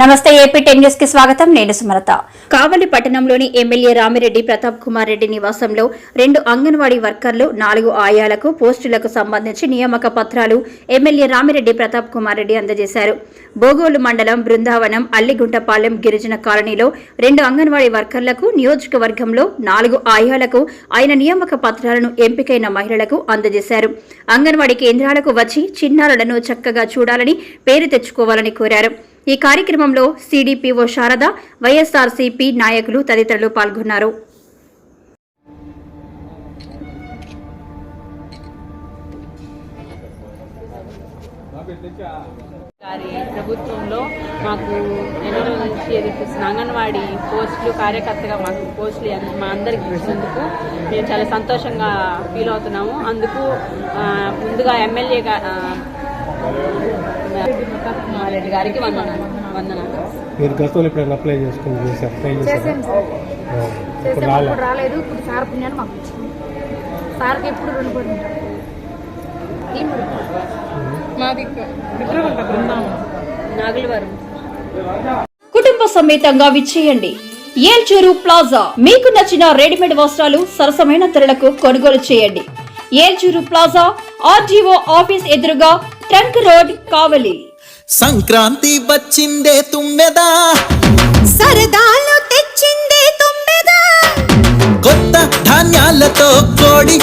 నమస్తే AP ten న్యూస్కి స్వాగతం. నేను సుమలత. కావలి పట్టణంలోని ఎమ్మెల్యే రామిరెడ్డి ప్రతాప్ కుమార్ రెడ్డి నివాసంలో రెండు అంగన్వాడీ వర్కర్లు నాలుగు ఆయాలకు పోస్టులకు సంబంధించి నియామక పత్రాలు ఎమ్మెల్యే రామిరెడ్డి ప్రతాప్ కుమార్ రెడ్డి అందజేశారు. బోగోలు మండలం బృందావనం అల్లిగుంటపాలెం గిరిజన కాలనీలో రెండు అంగన్వాడీ వర్కర్లకు నియోజకవర్గంలో నాలుగు ఆయాలకు ఆయన నియామక పత్రాలను ఎంపికైన మహిళలకు అందజేశారు. అంగన్వాడీ కేంద్రాలకు వచ్చి చిన్నారులను చక్కగా చూడాలని పేరు తెచ్చుకోవాలని కోరారు. ఈ కార్యక్రమంలో సీడీపీఓ శారద వైఎస్ఆర్సీపీ నాయకులు తదితరులు పాల్గొన్నారు. గారి ప్రభుత్వంలో మాకు ఎన్నో నుంచి ఎదుర్కొస్తున్న అంగన్వాడీ పోస్టులు కార్యకర్తగా మాకు పోస్టులు మా అందరికి ఇచ్చినందుకు మేము చాలా సంతోషంగా ఫీల్ అవుతున్నాము. అందుకు ముందుగా ఎమ్మెల్యే రెడ్డి గారికి వందనాలు. వందనాలు. మీరు గతంలో ఎప్పుడైనా అప్లై చేసుకుని చేశారు? అప్లై చేశారు? చేసాం సార్. చేసాం అప్పుడు రాలేదు. ఇప్పుడు సార్ పుణ్యాన్ని మాకు వచ్చింది సార్కి ఎప్పుడు రుణపడి ఉంటాం మాది నాగులవరం. కుటుంబ సమేతంగా విచ్చేయండి. ఏల్చూరు ప్లాజా. మీకు నచ్చిన రెడీమేడ్ వస్త్రాలు సరసమైన ధరలకు కొనుగోలు చేయండి. ఏల్చూరు ప్లాజా ఆర్జీఓ ఆఫీస్ ఎదురుగా ట్రంక్ రోడ్ కావలి. సంక్రాంతి వచ్చిందే తుమ్మెదా? సరదాలు తెచ్చిందే తుమ్మెదా? కొత్త ధాన్యాలతో కోడి